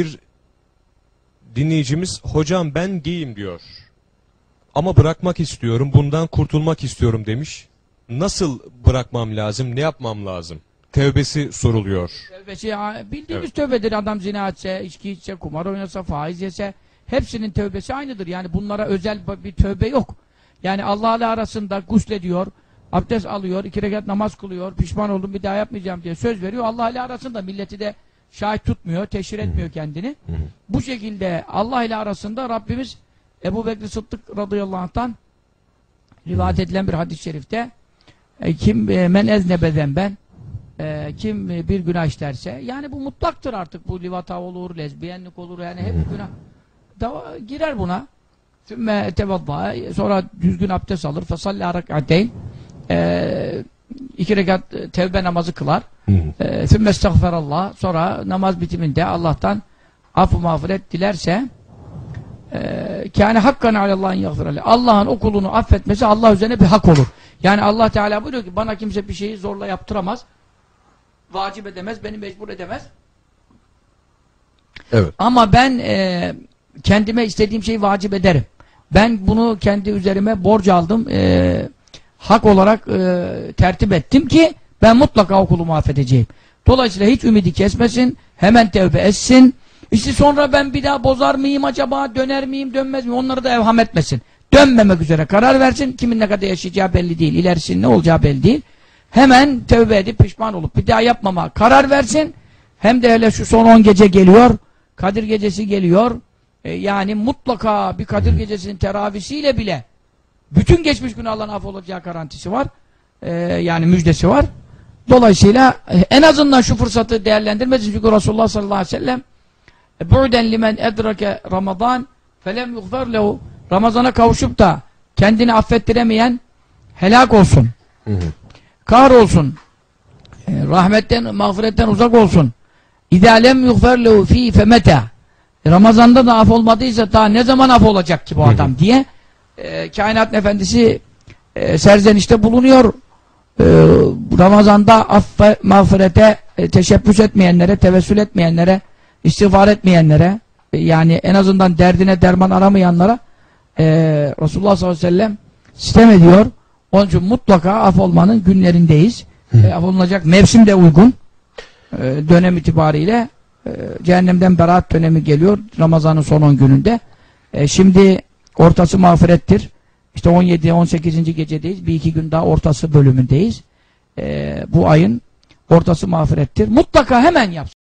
bir dinleyicimiz hocam ben giyim diyor. Ama bırakmak istiyorum, bundan kurtulmak istiyorum demiş. Nasıl bırakmam lazım, ne yapmam lazım? Tevbesi soruluyor. Tövbesi ya, bildiğimiz Evet. tövbedir. Adam zina etse, içki içse, kumar oynasa, faiz yese hepsinin tövbesi aynıdır. Yani bunlara özel bir tövbe yok. Yani Allah ile arasında guslediyor, abdest alıyor, iki rekat namaz kılıyor, pişman oldum bir daha yapmayacağım diye söz veriyor. Allah ile arasında milleti de şahit tutmuyor, teşhir etmiyor kendini. Bu şekilde Allah ile arasında Rabbimiz Ebu Bekir Sıddık radıyallahu anh'tan rivayet edilen bir hadis-i şerifte e, kim e, men eznebeden ben e, kim e, bir günah işlerse yani bu mutlaktır artık bu livata olur, lezbiyenlik olur yani hep günah. Da, girer buna. Sonra düzgün abdest alır. Fesalli rekateyn e, iki rekat e, tevbe namazı kılar e, sümme estağferallah sonra namaz bitiminde Allah'tan affı mağfiret dilerse e, kâne hakkan alallâhin yagfirallah Allah'ın o kulunu affetmesi Allah üzerine bir hak olur. Yani Allah Teala buyuruyor ki bana kimse bir şeyi zorla yaptıramaz. Vacip edemez, beni mecbur edemez. Evet. Ama ben e, kendime istediğim şeyi vacip ederim. Ben bunu kendi üzerime borç aldım. E, hak olarak e, tertip ettim ki ben mutlaka okulumu affedeceğim. Dolayısıyla hiç ümidi kesmesin. Hemen tevbe etsin. İşte sonra ben bir daha bozar mıyım acaba? Döner miyim, dönmez miyim? Onları da evham etmesin. Dönmemek üzere karar versin. Kimin ne kadar yaşayacağı belli değil. İlerisinin ne olacağı belli değil. Hemen tevbe edip pişman olup bir daha yapmama karar versin. Hem de hele şu son 10 gece geliyor. Kadir gecesi geliyor. E, yani mutlaka bir Kadir gecesinin teravisiyle bile bütün geçmiş günahların affolacağı garantisi var. E, yani müjdesi var. Dolayısıyla e, en azından şu fırsatı değerlendirmesin. Çünkü Resulullah sallallahu aleyhi ve sellem e, bu'den limen edrake Ramazan felem yughfar lehu Ramazana kavuşup da kendini affettiremeyen helak olsun. Kahrolsun. E, rahmetten, mağfiretten uzak olsun. İzâ lem yughfar lehu fî femeta Ramazan'da da af olmadıysa daha ne zaman af olacak ki bu adam diye e, kainat efendisi e, serzenişte bulunuyor. E, Ramazan'da affe, mağfirete e, teşebbüs etmeyenlere, tevessül etmeyenlere, istiğfar etmeyenlere, e, yani en azından derdine derman aramayanlara e, Resulullah sallallahu aleyhi ve sellem sistem ediyor. Onun için mutlaka af olmanın günlerindeyiz. E, af olunacak mevsim de uygun. E, dönem itibariyle e, cehennemden beraat dönemi geliyor Ramazan'ın son 10 gününde. E, şimdi ortası mağfirettir. İşte 17 18. gecedeyiz. Bir iki gün daha ortası bölümündeyiz. E, bu ayın ortası mağfirettir. Mutlaka hemen yapsın.